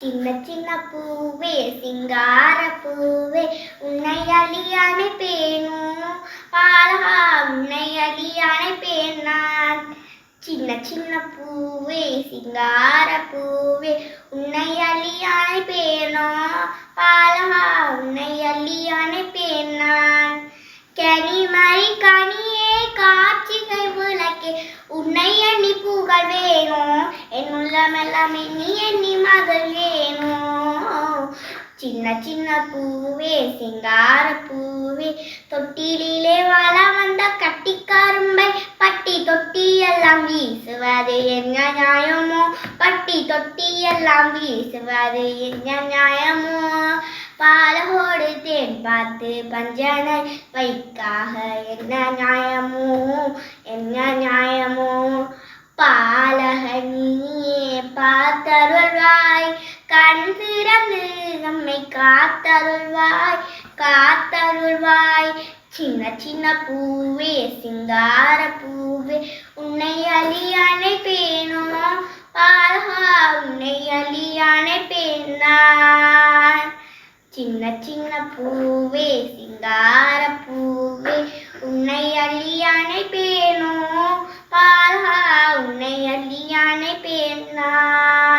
చిన్న చిన్న పువ్వే సింగార పువ్వే ఉన్నయ్యలి అనే పేను ఆలహా ఉన్నయ్యలి అనే పేనా చిన్న చిన్న పువ్వే సింగార పువ్వే ఉన్నయ్యలి అనే పేను ఆలహా ఉన్నయ్యలి అనే పేనా కని మరి కనియే కాచి కైవులకే புகழ் வேணும். என் உள்ளமெல்லாமே நீ எண்ணி மகள் வேணும். சின்ன சின்ன பூவே சிங்கார பூவே தொட்டிலே வாழ வந்த கட்டிக்கரும்பை பட்டி தொட்டி எல்லாம் வீசுவது என்ன நியாயமோ? பட்டி தொட்டி எல்லாம் வீசுவது என்ன நியாயமோ? பாலகோடு தேன் பார்த்து பஞ்சனை வைக்காக என்ன நியாயமோ? நம்மை காத்தருள்வாய் காத்தருள்வாய். சின்ன சின்ன பூவே சிங்கார பூவே உன்னை அலியானை பேணுமோ ஆஹா உன்னை அலியானை பேணார் சின்ன சின்ன பூவே சிங்கார பூவே உன்னை அலியானை பேணும் பால்ஹா உன்னை அலியானை பேணார்